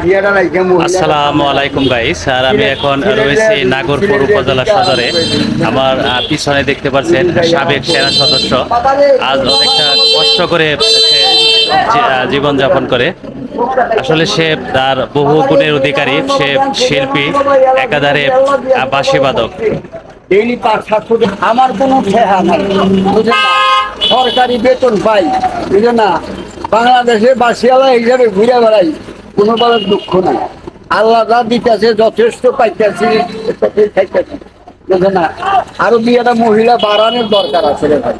আসসালামু আলাইকুম গাইস আর আমি এখন রয়েছি নাগরপুর উপজেলা সদরে। আমার পিছনে দেখতে পাচ্ছেন সাবেক সেনা সদস্য। আজ অনেকটা কষ্ট করে জীবনযাপন করে। আসলে সে তার বহু গুণের অধিকারী সে শিল্পী একাধারে বাঁশিবাদক। আমার কোনো? সরকারি বেতন পাই বুঝলেন না? বাংলাদেশে বাসিয়ালা হিসাবে ঘুরে বেড়াই। কোনোভাবে দুঃখ নাই। আল্লাহ যা দিতেছে যথেষ্ট পাইতেছি খাইতেছি। না? আরও বিয়েটা মহিলা বাড়ানোর দরকার আছে রে ভাই।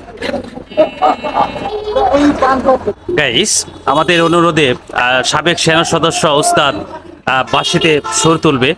গাইস আমাদের অনুরোধে সাবেক সেনা সদস্য উস্তাদ আহ, বাঁশিতে সুর তুলবে।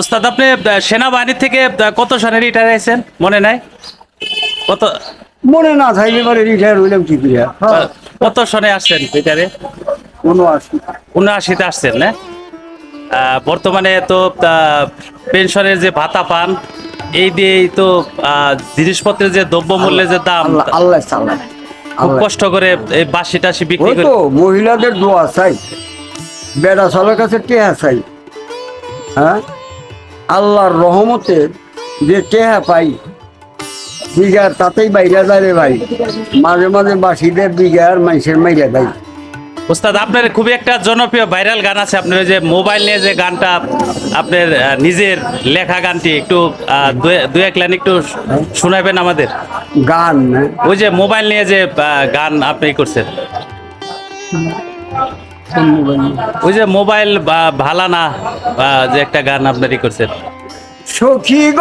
ওস্তাদ আপনি সেনাবাহিনী থেকে কত সনে রিটায়ার হয়েছেন? মনে নাই? কত মনে না থাকলে পরে রিটায়ার হইলাম কি করিয়া? হ্যাঁ, কত সনে আসছেন রিটায়ারে কোনো আসি উনআশিতে আসছেন না? বর্তমানে তো পেনশনের যে ভাতা পান এই দিয়েই তো জিনিসপত্রের যে দ্রব্যমূল্যের যে দাম আল্লাহ খুব কষ্ট করে এই বাসি টাসি বিক্রি করে মহিলাদের দোয়া চাই। বেড়া চালের কাছে টেহা চাই। হ্যাঁ? আল্লাহর রহমতে যে টেহা পাই বিঘার তাতেই বাইরা যায় রে ভাই। মাঝে মাঝে বাসিদের বিঘার মানুষের মাইরা দেয় ওস্তাদ আপনার খুবই একটা জনপ্রিয় ভাইরাল গান আছে। আপনার ওই যে মোবাইল নিয়ে যে গানটা আপনার নিজের লেখা গানটি একটু দু- দু এক লাইন একটু শোনাবেন আমাদের। গান ওই যে মোবাইল নিয়ে যে গান আপনি করছেন। ওই যে মোবাইল বা ভালা না বা যে একটা গান আপনারই করছেন। সখী গ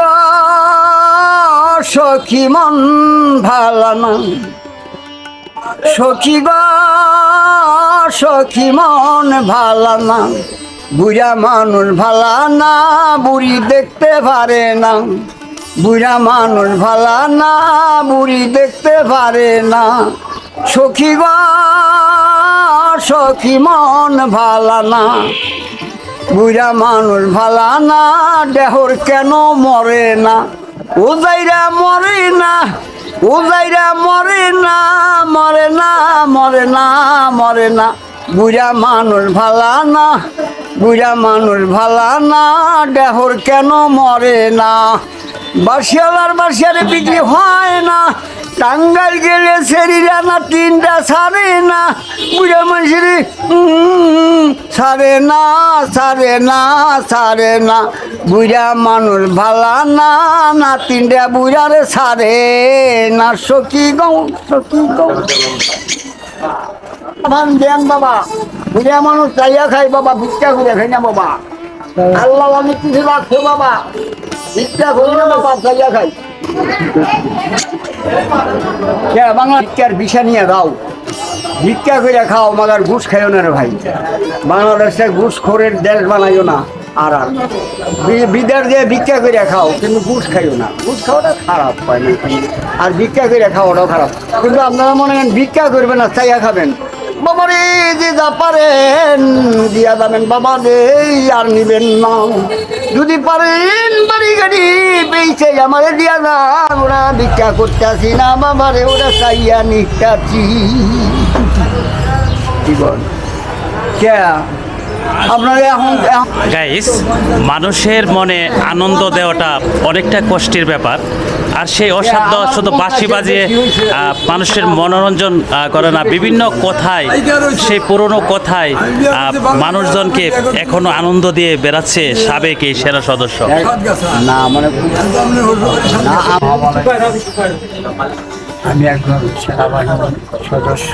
সখী মন ভালা না। সখী গ সখী মন ভালা না। বুড়া মানুষ ভালা না বুড়ি দেখতে পারে না। বুড়া মানুষ ভালা না বুড়ি দেখতে পারে না। সখী গ, সখী মন ভালা না। বুড়া মানুষ ভালা না, দেহর কেন মরে না? ও যাইরা মরে না, ও যাইরা মরে না মরে না মরে না মরে না। বুড়া মানুষ ভালা না বুড়া মানুষ ভালা না, দেহর কেন মরে না? বাসিয়ালার বাসিয়ারে বিক্রি হয় না টাঙ্গাল গেলে সেরিরা না তিনটা সারে না। বুড়া মানুষের সারে না সারে না সারে না। বুড়া মানুষ ভালা না না তিনটা বুড়ারে সারে না। সখী গৌ সখী গৌ দেন বাবা, বুড়া মানুষ চাইয়া খাই বাবা, ভিক্ষা করে খাই না বাবা। আল্লাহ অনেক কিছু রাখছে বাবা, ভিক্ষা করি না বাবা চাইয়া খাই। কে বাংলা ভিক্ষার বিষা নিয়ে দাও। ভিক্ষা করে খাও মাগার ঘুষ খাইও না রে ভাই। বাংলাদেশে ঘুষ খোরের দেশ বানাইও না, আর আর। বি- বিদেশ দিয়ে ভিক্ষা করে খাও, কিন্তু ঘুষ খাইও না। ঘুষ খাওয়াটা খারাপ হয় না আর ভিক্ষা করে খাওয়াটাও খারাপ। কিন্তু আপনারা মনে করেন, ভিক্ষা করবেন না, চাইয়া খাবেন। বাবা রে যে যা পারেন, দিয়া যাবেন বাবা রে, আর নিবেন না। যদি পারেন, বাড়ি গাড়ি পেয়েছে আমার দিয়া না, ওরা ভিক্ষা করতেছি না, বাবারে, ওরা চাইয়া নিতে বল? কে? আপনারা এখন এখন- গাইস মানুষের মনে আনন্দ দেওয়াটা অনেকটা কষ্টের ব্যাপার। আর সেই অসাধ্য শুধু বাঁশি বাজিয়ে আহ, মানুষের মনোরঞ্জন করে না। বিভিন্ন কথায় সেই পুরনো কথায় মানুষজনকে এখনও আনন্দ দিয়ে বেড়াচ্ছে সাবেক এই সেনা সদস্য। না মানে না আমার- আমি একজন সেনাবাহিনীর সদস্য।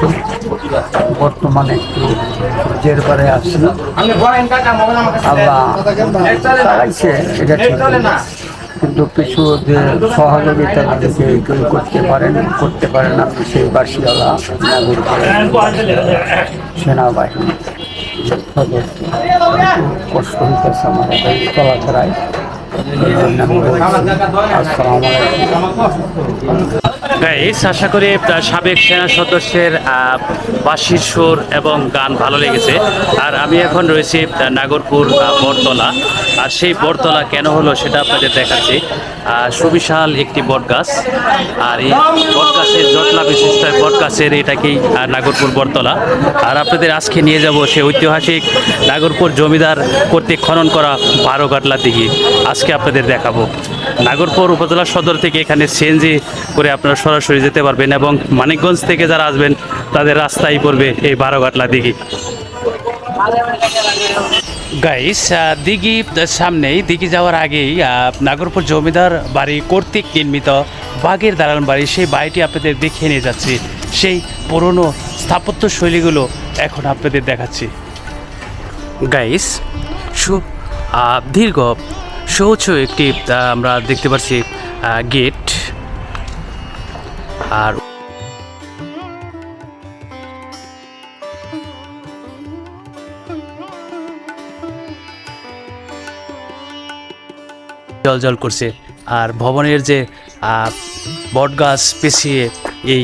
বর্তমানে জের পারে আছি। আল্লাহ কিন্তু কিছু যে সহযোগিতা তাদেরকে কেউ করতে পারেন করতে পারেন না, সেই বাসিওয়ালা সেনাবাহিনী কষ্ট হইতেছে এই গাইস আশা করি সাবেক সেনা সদস্যের বাসির সুর এবং গান ভালো লেগেছে। আর আমি এখন রয়েছি নাগরপুর আহ, বটতলা। আর সেই বটতলা কেন হলো সেটা আপনাদের দেখাচ্ছি। সুবিশাল একটি বট গাছ আর এই বট গাছের জটলা বিশিষ্ট এই বট গাছের এটাকেই নাগরপুর বটতলা। আর আপনাদের আজকে নিয়ে যাব সে ঐতিহাসিক নাগরপুর জমিদার কর্তৃক খনন করা বারো গাটলা দিঘি আজকে আপনাদের দেখাবো। নাগরপুর উপজেলা সদর থেকে এখানে সিএনজি করে আপনারা সরাসরি যেতে পারবেন এবং মানিকগঞ্জ থেকে যারা আসবেন, তাদের রাস্তায় পড়বে এই বারোঘাটলা দিঘি গাইস দিঘি সামনেই দিঘি যাওয়ার আগেই নাগরপুর জমিদার বাড়ি কর্তৃক নির্মিত বাঘের দালান বাড়ি, সেই বাড়িটি আপনাদের দেখিয়ে নিয়ে যাচ্ছি। সেই পুরনো স্থাপত্য শৈলীগুলো এখন আপনাদের দেখাচ্ছি। গাইস সু দীর্ঘ সৌচ একটি আমরা দেখতে পাচ্ছি গেট। আর জল জল করছে। আর ভবনের যে বটগাছ পেছিয়ে এই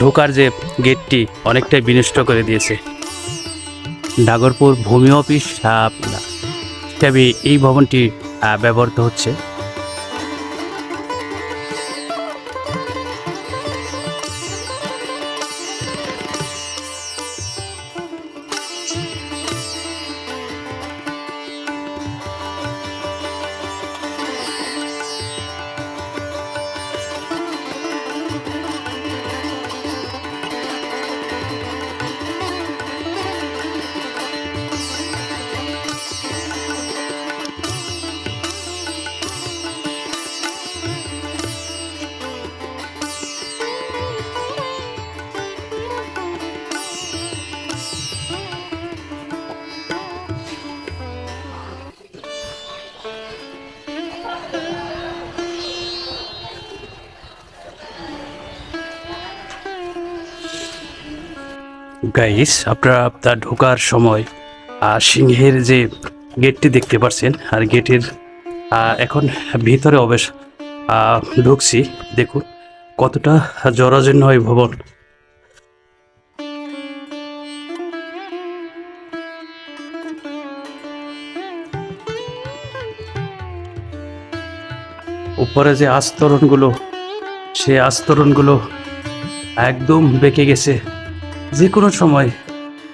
ঢোকার যে গেটটি অনেকটাই বিনষ্ট করে দিয়েছে। ডাগরপুর ভূমি অফিস হিসাবে এই ভবনটি ব্যবহৃত হচ্ছে। গাইস আপনারা আপনার ঢোকার সময় আহ, সিংহের যে গেটটি দেখতে পাচ্ছেন আর গেটের এখন ভিতরে অবেশ ঢুকছি দেখুন কতটা জরাজীর্ণ হয় ভবন। উপরে যে আস্তরণগুলো সে আস্তরণগুলো একদম বেঁকে গেছে। যে কোনো সময়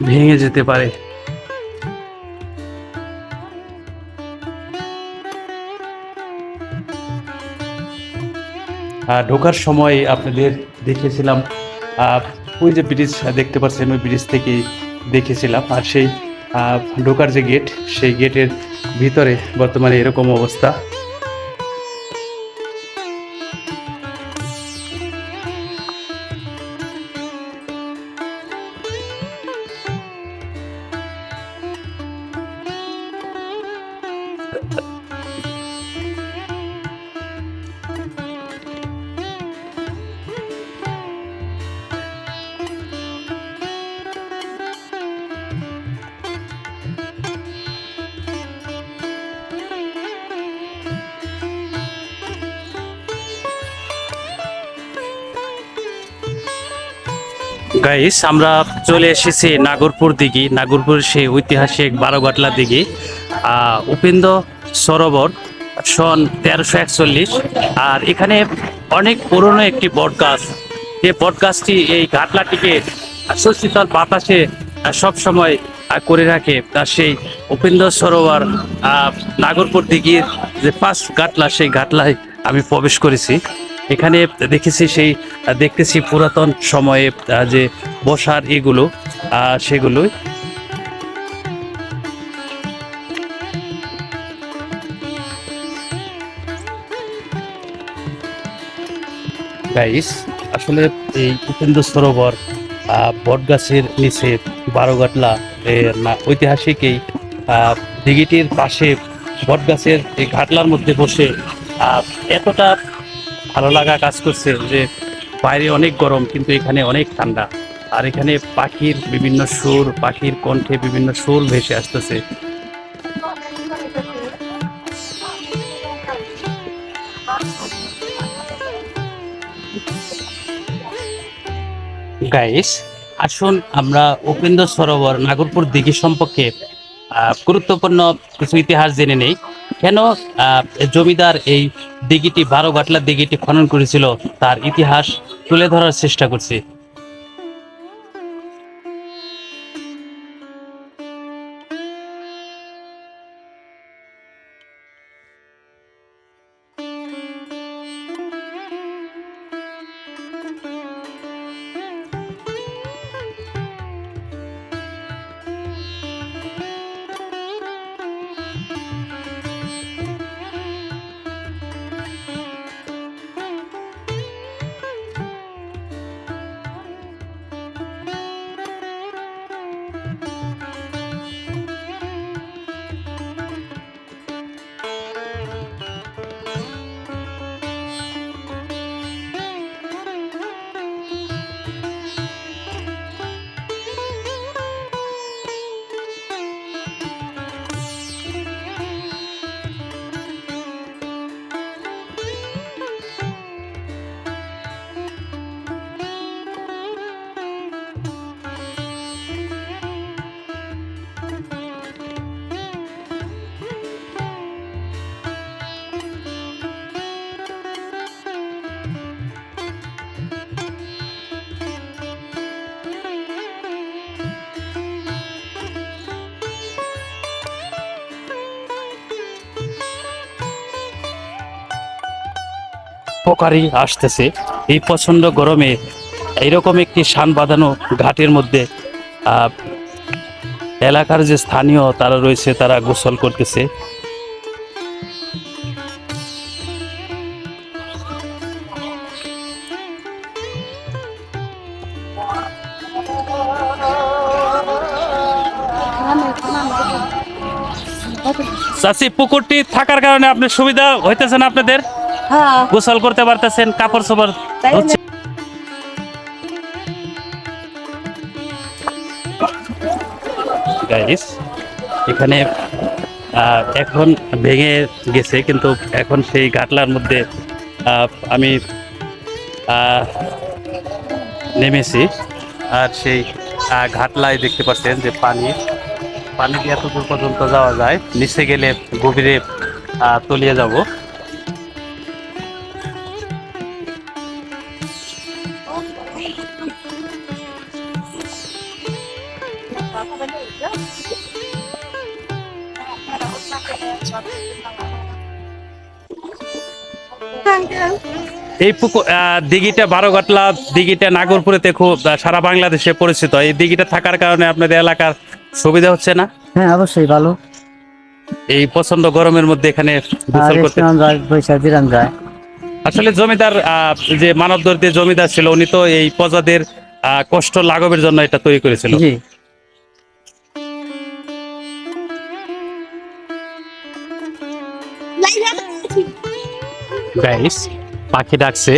ভেঙে যেতে পারে। ঢোকার সময় আপনাদের দেখেছিলাম ওই যে ব্রিজ দেখতে পাচ্ছেন, ওই ব্রিজ থেকে দেখেছিলাম। আর সেই ঢোকার যে গেট সেই গেটের ভিতরে বর্তমানে এরকম অবস্থা। গাইস আমরা চলে এসেছি নাগরপুর দিঘি। নাগরপুর সেই ঐতিহাসিক বারোঘাটলা দিঘি। উপেন্দ্র সরোবর, সন তেরোশো একচল্লিশ। আর এখানে অনেক পুরনো একটি বট গাছ যে বট গাছটি এই ঘাটলাটিকে সুশীতল বাতাসে সব সময় করে রাখে। আর সেই উপেন্দ্র সরোবর নাগরপুর দিঘির যে পাঁচ ঘাটলা, সেই ঘাটলায় আমি প্রবেশ করেছি। এখানে দেখেছি সেই, দেখতেছি পুরাতন সময়ে যে বসার এগুলো সেগুলোই। আসলে এই উপেন্দ্র সরোবর বটগাছের নিচে বারোগাটলা ঐতিহাসিক এই দিঘিটির পাশে বটগাছের এই ঘাটলার মধ্যে বসে এতটা ভালো লাগা কাজ করছে যে বাইরে অনেক গরম, কিন্তু এখানে অনেক ঠান্ডা। আর এখানে পাখির বিভিন্ন সুর, পাখির কণ্ঠে বিভিন্ন সুর ভেসে আসতেছে। গাইস আসুন আমরা উপেন্দ্র সরোবর নাগরপুর দিঘি সম্পর্কে গুরুত্বপূর্ণ কিছু ইতিহাস জেনে নেই। কেন জমিদার এই দিঘিটি, বারো গাটলা দিঘিটি খনন করেছিল, তার ইতিহাস তুলে ধরার চেষ্টা করছি। উপকারী আসতেছে। এই প্রচণ্ড গরমে এইরকম একটি শান বাঁধানো ঘাটের মধ্যে এলাকার যে স্থানীয় তারা রয়েছে, তারা গোসল করতেছে। চাষি পুকুরটি থাকার কারণে আপনার সুবিধা হইতেছে না আপনাদের? গোসল করতে পারতেছেন কাপড় চোপড় হচ্ছে গাইস এখানে এখন ভেঙে গেছে কিন্তু এখন সেই গাটলার মধ্যে আমি আহ, নেমেছি। আর সেই ঘাটলায় দেখতে পাচ্ছেন যে পানি পানি দিয়ে এত দূর পর্যন্ত যাওয়া যায় নিচে গেলে গভীরে আহ, তলিয়ে যাব। এই পুকুর আহ, দিঘিটা বারোঘাটলা দিঘিটা নাগরপুরেতে খুব সারা বাংলাদেশে পরিচিত। এই দিঘিটা থাকার কারণে আপনাদের এলাকার সুবিধা হচ্ছে না? হ্যাঁ অবশ্যই ভালো। এই প্রচণ্ড গরমের মধ্যে এখানে গোসল করতে যায় আসলে জমিদার আহ, যে মানব দর্দি জমিদার ছিল উনি তো এই প্রজাদের আহ, কষ্ট লাঘবের জন্য এটা তৈরি করেছিল। জি। গাইস পাখি ডাকছে।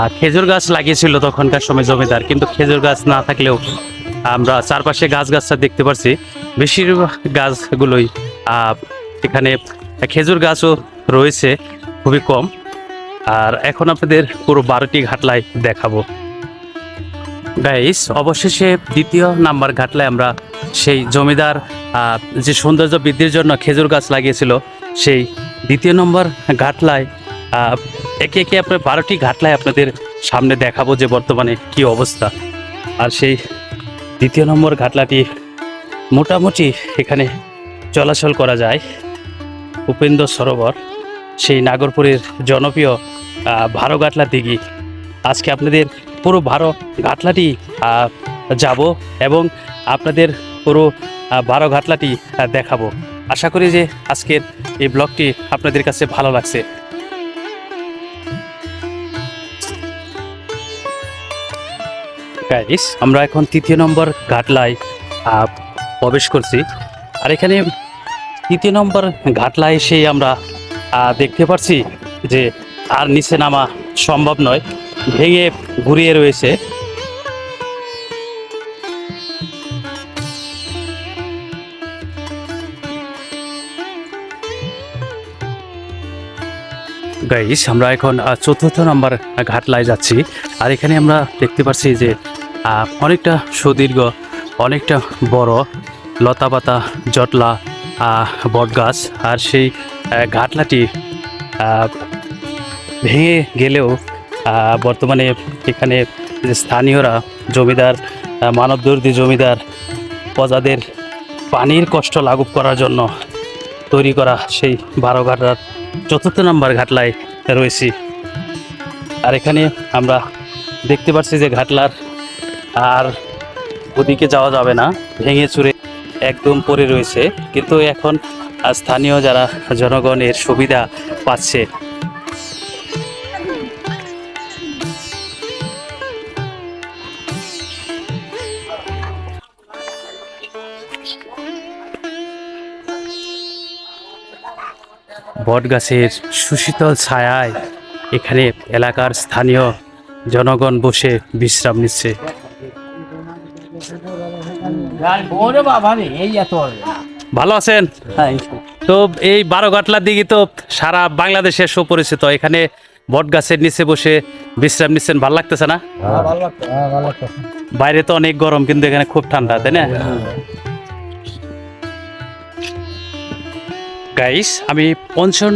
আর খেজুর গাছ লাগিয়েছিল তখনকার সময় জমিদার, কিন্তু খেজুর গাছ না থাকলেও আমরা চারপাশে গাছ গাছটা দেখতে পাচ্ছি বেশিরভাগ গাছগুলোই এখানে খেজুর গাছও রয়েছে, খুবই কম। আর এখন আপনাদের পুরো বারোটি ঘাটলায় দেখাবো। গাইস অবশেষে দ্বিতীয় নাম্বার ঘাটলায় আমরা সেই জমিদার যে সৌন্দর্য বৃদ্ধির জন্য খেজুর গাছ লাগিয়েছিল, সেই দ্বিতীয় নম্বর ঘাটলায় একে একে আপনার বারোটি ঘাটলায় আপনাদের সামনে দেখাবো যে বর্তমানে কি অবস্থা। আর সেই দ্বিতীয় নম্বর ঘাটলাটি মোটামুটি এখানে চলাচল করা যায়। উপেন্দ্র সরোবর, সেই নাগরপুরের জনপ্রিয় ভারো ঘাটলা দিঘি। আজকে আপনাদের পুরো ভারো ঘাটলাটি যাব এবং আপনাদের পুরো বারো ঘাটলাটি দেখাবো। আশা করি যে আজকের এই ব্লগটি আপনাদের কাছে ভালো লাগছে। গাইস আমরা এখন তৃতীয় নম্বর ঘাটলায় প্রবেশ করছি। আর এখানে তৃতীয় নম্বর ঘাটলায় এসে আমরা দেখতে পাচ্ছি যে আর নিচে নামা সম্ভব নয়, ভেঙে ঘুরিয়ে রয়েছে। গাইস, আমরা এখন চতুর্থ নম্বর ঘাটলায় যাচ্ছি। আর এখানে আমরা দেখতে পাচ্ছি যে অনেকটা সুদীর্ঘ, অনেকটা বড় লতাপাতা জটলা বটগাছ আর সেই ঘাটলাটি ভেঙে গেলেও বর্তমানে এখানে স্থানীয়রা জমিদার মানবদর্দী জমিদার প্রজাদের পানির কষ্ট লাঘব করার জন্য তৈরি করা সেই বারো ঘাটার চতুর্থ নম্বর ঘাটলায় রয়েছি। আর এখানে আমরা দেখতে পাচ্ছি যে ঘাটলার আর ওদিকে যাওয়া যাবে না। ভেঙে চুরে একদম পড়ে রয়েছে। কিন্তু এখন স্থানীয় যারা জনগণের সুবিধা পাচ্ছে, বটগাছের সুশীতল ছায়ায় এখানে এলাকার স্থানীয় জনগণ বসে বিশ্রাম নিচ্ছে। ভালো আছেন? হ্যাঁ তো এই বারো ঘাটলার দিকে তো সারা বাংলাদেশের সুপরিচিত এখানে বট গাছের নিচে বসে বিশ্রাম নিচ্ছেন ভালো লাগতেছে না? হ্যাঁ লাগতো বাইরে তো অনেক গরম কিন্তু এখানে খুব ঠান্ডা তাই না? গাইস আমি পঞ্চম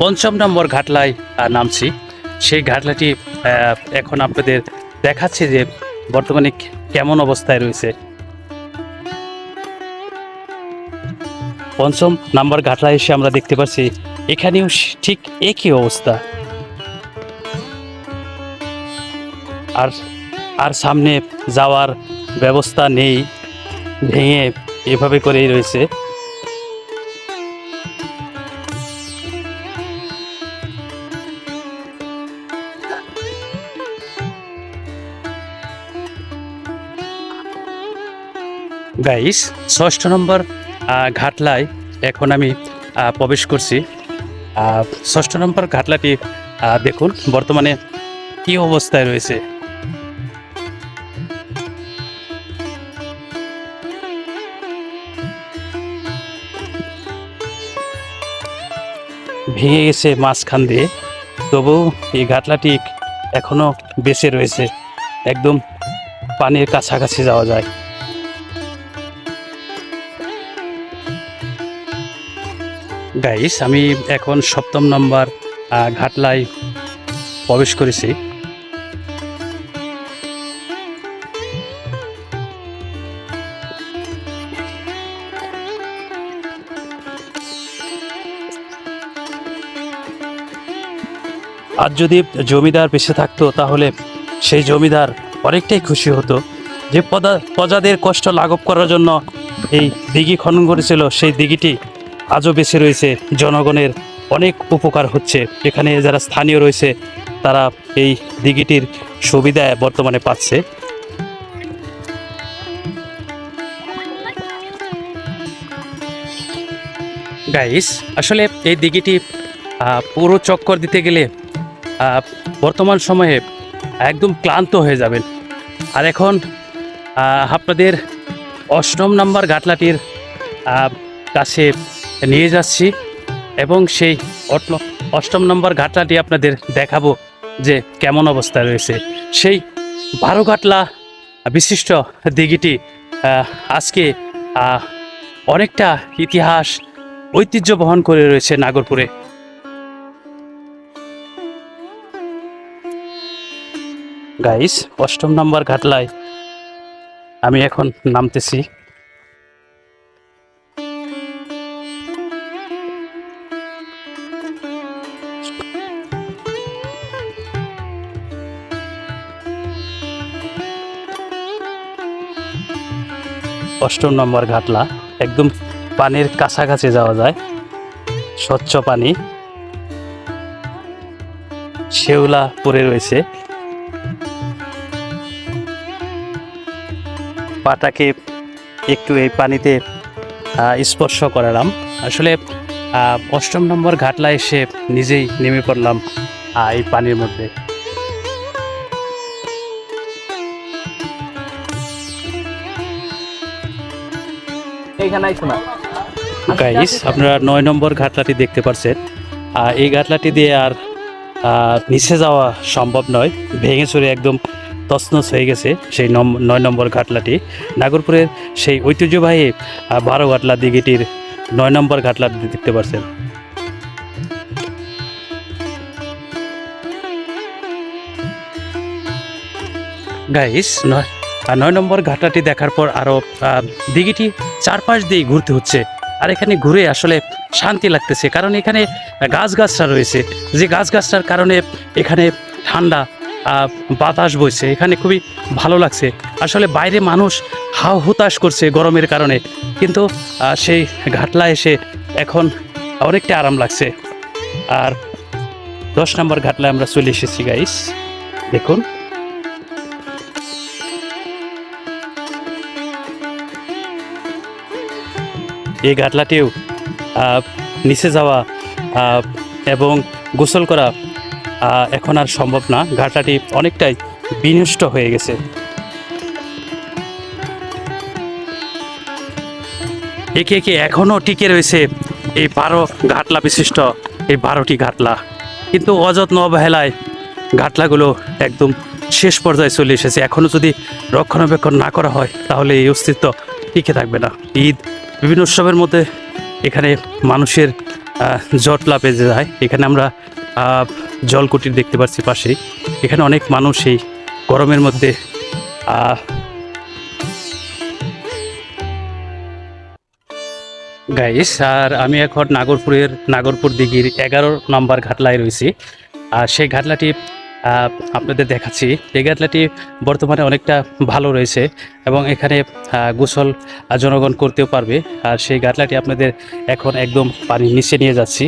পঞ্চম নম্বর ঘাটলায় নামছি। সেই ঘাটলাটি আহ, এখন আপনাদের দেখাচ্ছি যে বর্তমানে কেমন অবস্থায় রয়েছে। পঞ্চম নাম্বার ঘাটলায় এসে আমরা দেখতে পাচ্ছি, এখানেও ঠিক একই অবস্থা। আর আর সামনে যাওয়ার ব্যবস্থা নেই, ভেঙে এভাবে করেই রয়েছে। গাইস, ষষ্ঠ নম্বর ঘাটলায় এখন আমি প্রবেশ করছি। ষষ্ঠ নম্বর ঘাটলাটি দেখুন, বর্তমানে কি অবস্থায় রয়েছে। ভেঙে গেছে মাঝখান দিয়ে, তবু এই ঘাটলাটি এখনও বেঁচে রয়েছে। একদম পানির কাছাকাছি যাওয়া যায়। গাইস আমি এখন সপ্তম নম্বর ঘাটলায় প্রবেশ করেছি। আর যদি জমিদার বেঁচে থাকতো, তাহলে সেই জমিদার অনেকটাই খুশি হতো যে প্রজাদের কষ্ট লাঘব করার জন্য এই দিঘি খনন করেছিল। সেই দিঘিটি আজও বেঁচে রয়েছে। জনগণের অনেক উপকার হচ্ছে। এখানে যারা স্থানীয় রয়েছে তারা এই দিঘিটির সুবিধা বর্তমানে পাচ্ছে। গাইস আসলে এই দিঘিটি পুরো চক্কর দিতে গেলে বর্তমান সময়ে একদম ক্লান্ত হয়ে যাবেন। আর এখন আপনাদের অষ্টম নাম্বার ঘাটলাটির আহ, কাছে নিয়ে যাচ্ছি এবং সেই অষ্টম নম্বর ঘাটলাটি আপনাদের দেখাবো যে কেমন অবস্থায় রয়েছে। সেই বারো ঘাটলা বিশিষ্ট দিঘিটি আজকে অনেকটা ইতিহাস ঐতিহ্য বহন করে রয়েছে নাগরপুরে। গাইস, অষ্টম নম্বর ঘাটলায় আমি এখন নামতেছি। অষ্টম নম্বর ঘাটলা। একদম পানির কাছাকাছি যাওয়া যায়। স্বচ্ছ পানি। শেওলা পরে রয়েছে। পাটাকে একটু এই পানিতে স্পর্শ করালাম। আসলে অষ্টম নম্বর ঘাটলা এসে নিজেই নেমে পড়লাম এই পানির মধ্যে। গাইস আপনারা নয় নম্বর ঘাটলাটি দেখতে পাচ্ছেন এই ঘাটলাটি দিয়ে আর নিচে যাওয়া সম্ভব নয়। ভেঙে চুরে একদম তছনছ হয়ে গেছে সেই নয় নম্বর ঘাটলাটি। নাগরপুরের সেই ঐতিহ্যবাহী বারো ঘাটলা দিঘিটির নয় নম্বর ঘাটলাটি দেখতে পাচ্ছেন গাইস নয় নয় নম্বর ঘাটলাটি দেখার পর আরও দিঘিটি চারপাশ দিয়ে ঘুরতে হচ্ছে। আর এখানে ঘুরে আসলে শান্তি লাগতেছে, কারণ এখানে গাছগাছরা রয়েছে। যে গাছগাছটার কারণে এখানে ঠান্ডা বাতাস বইছে, এখানে খুবই ভালো লাগছে। আসলে বাইরে মানুষ হাও হুতাশ করছে গরমের কারণে, কিন্তু সেই ঘাটলা এসে এখন অনেকটা আরাম লাগছে। আর দশ নম্বর ঘাটলায় আমরা চলে এসেছি গাইস দেখুন। এই ঘাটলাটিও নিচে যাওয়া এবং গোসল করা এখন আর সম্ভব না। ঘাটলাটি অনেকটাই বিনষ্ট হয়ে গেছে। একে একে এখনও টিকে রয়েছে এই বারো ঘাটলা বিশিষ্ট, এই বারোটি ঘাটলা কিন্তু অযত্ন অবহেলায় ঘাটলাগুলো একদম শেষ পর্যায়ে চলে এসেছে। এখনও যদি রক্ষণাবেক্ষণ না করা হয়, তাহলে এই অস্তিত্ব টিকে থাকবে না। ঈদ বিভিন্ন উৎসবের মধ্যে এখানে মানুষের জটলা বেজে যায়। এখানে আমরা জলকুটির দেখতে পাচ্ছি পাশেই। এখানে অনেক মানুষ এই গরমের মধ্যে গাইস আর আমি এখন নাগরপুরের, নাগরপুর দিঘির এগারো নম্বর ঘাটলায় রয়েছি। আর সেই ঘাটলাটি আপনাদের দেখাচ্ছি। এই ঘাটলাটি বর্তমানে অনেকটা ভালো রয়েছে এবং এখানে গোসল জনগণ করতেও পারবে। আর সেই ঘাটলাটি আপনাদের এখন একদম পানির নিচে নিয়ে যাচ্ছি।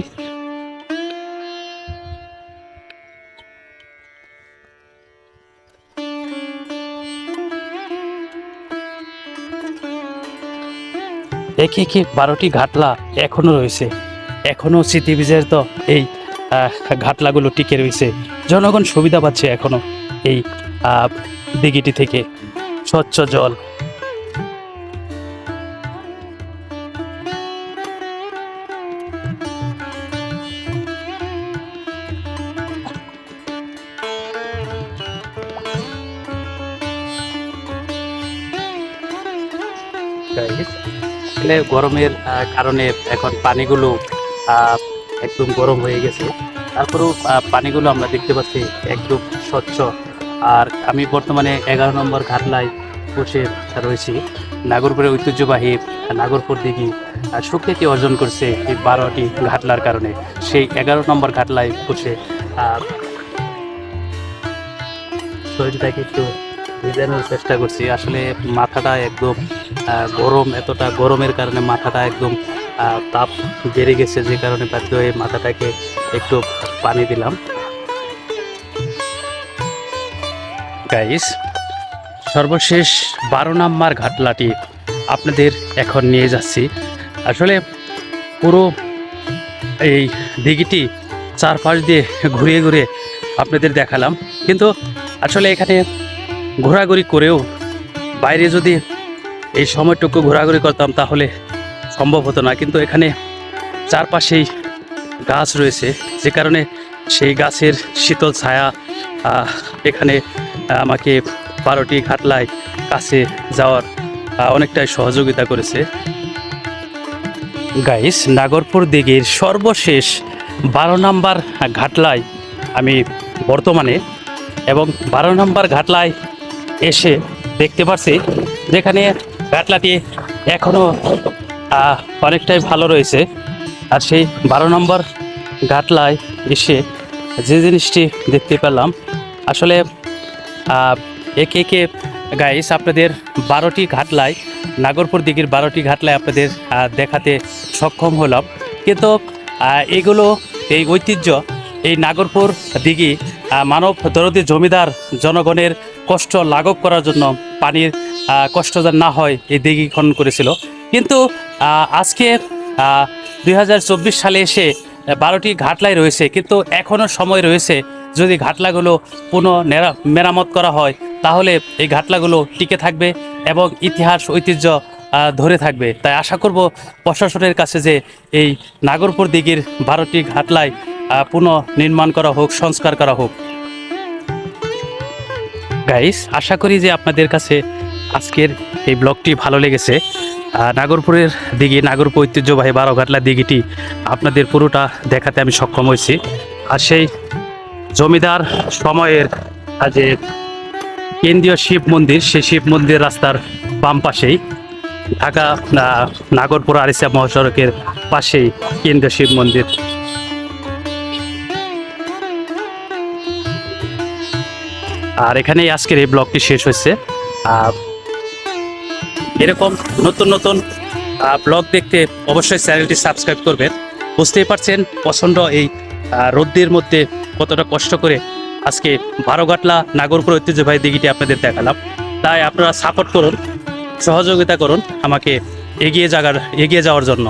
একে একে বারোটি ঘাটলা এখনও রয়েছে। এখনও স্মৃতি বিজয়ের তো এই ঘাটলাগুলো টিকে রয়েছে। জনগণ সুবিধা পাচ্ছে এখনও এই দিঘিটি থেকে। স্বচ্ছ জল। গরমের আহ, কারণে এখন পানিগুলো একদম গরম হয়ে গেছে। তারপরেও পানিগুলো আমরা দেখতে পাচ্ছি একদম স্বচ্ছ। আর আমি বর্তমানে এগারো নম্বর ঘাটলায় বসে রয়েছি। নাগরপুরের ঐতিহ্যবাহী নাগরপুর দিঘি সুখ্যাতি অর্জন করছে এই বারোটি ঘাটলার কারণে। সেই এগারো নম্বর ঘাটলায় বসে শরীরটাকে একটু ভেজানোর চেষ্টা করছি। আসলে মাথাটা একদম গরম, এতটা গরমের কারণে মাথাটা একদম তাপ বেড়ে গেছে যে কারণে বাধ্য হয়ে মাথাটাকে একটু পানি দিলাম। গাইস সর্বশেষ বারো নাম্বার ঘাটলাটি আপনাদের এখন নিয়ে যাচ্ছি। আসলে পুরো এই দিঘিটি চারপাশ দিয়ে ঘুরিয়ে ঘুরে আপনাদের দেখালাম। কিন্তু আসলে এখানে ঘোরাঘুরি করেও বাইরে যদি এই সময়টুকু ঘোরাঘুরি করতাম তাহলে সম্ভব হতো না। কিন্তু এখানে চারপাশেই গাছ রয়েছে। যে কারণে সেই গাছের শীতল ছায়া এখানে আমাকে বারোটি ঘাটলায় কাছে যাওয়ার অনেকটাই সহযোগিতা করেছে। গাইস, নাগরপুর দিঘির সর্বশেষ বারো নাম্বার ঘাটলায় আমি বর্তমানে এবং বারো নাম্বার ঘাটলায় এসে দেখতে পাচ্ছি যেখানে ঘাটলাটি এখনও অনেকটাই ভালো রয়েছে। আর সেই বারো নম্বর ঘাটলায় এসে যে জিনিসটি দেখতে পেলাম, আসলে একে একে গাইস আপনাদের বারোটি ঘাটলায়, নাগরপুর দিঘির বারোটি ঘাটলায় আপনাদের দেখাতে সক্ষম হলাম। কিন্তু এগুলো, এই ঐতিহ্য, এই নাগরপুর দিঘি মানব দরদি জমিদার জনগণের কষ্ট লাঘব করার জন্য পানির কষ্ট যেন না হয়, এই দিঘি খনন করেছিল। কিন্তু আজকে দু হাজার চব্বিশ সালে এসে বারোটি ঘাটলাই রয়েছে। কিন্তু এখনও সময় রয়েছে যদি ঘাটলাগুলো পুনঃ মেরামত করা হয়, তাহলে এই ঘাটলাগুলো টিকে থাকবে এবং ইতিহাস, ঐতিহ্য ধরে থাকবে। তাই আশা করব প্রশাসনের কাছে যে এই নাগরপুর দিঘির বারোটি ঘাটলায় পুনঃ নির্মাণ করা হোক, সংস্কার করা হোক। গাইস আশা করি যে আপনাদের কাছে আজকের এই ব্লগটি ভালো লেগেছে। নাগরপুরের দিঘি নাগরপুর ঐতিহ্যবাহী বারোঘাটলা দিঘিটি আপনাদের পুরোটা দেখাতে আমি সক্ষম হয়েছি। আর সেই জমিদার সময়ের যে কেন্দ্রীয় শিব মন্দির, সেই শিব মন্দির রাস্তার বাম পাশেই, ঢাকা নাগরপুর আরিসা মহাসড়কের পাশেই কেন্দ্রীয় শিব মন্দির। আর এখানেই আজকের এই ব্লগটি শেষ হয়েছে। এরকম নতুন নতুন ব্লগ দেখতে অবশ্যই চ্যানেলটি সাবস্ক্রাইব করবেন। বুঝতেই পারছেন প্রচণ্ড এই রোদ্রের মধ্যে কতটা কষ্ট করে আজকে বারোঘাটলা নাগরপুর ঐতিহ্যবাহী দিঘিটি আপনাদের দেখালাম। তাই আপনারা সাপোর্ট করুন, সহযোগিতা করুন আমাকে এগিয়ে যাওয়ার এগিয়ে যাওয়ার জন্য।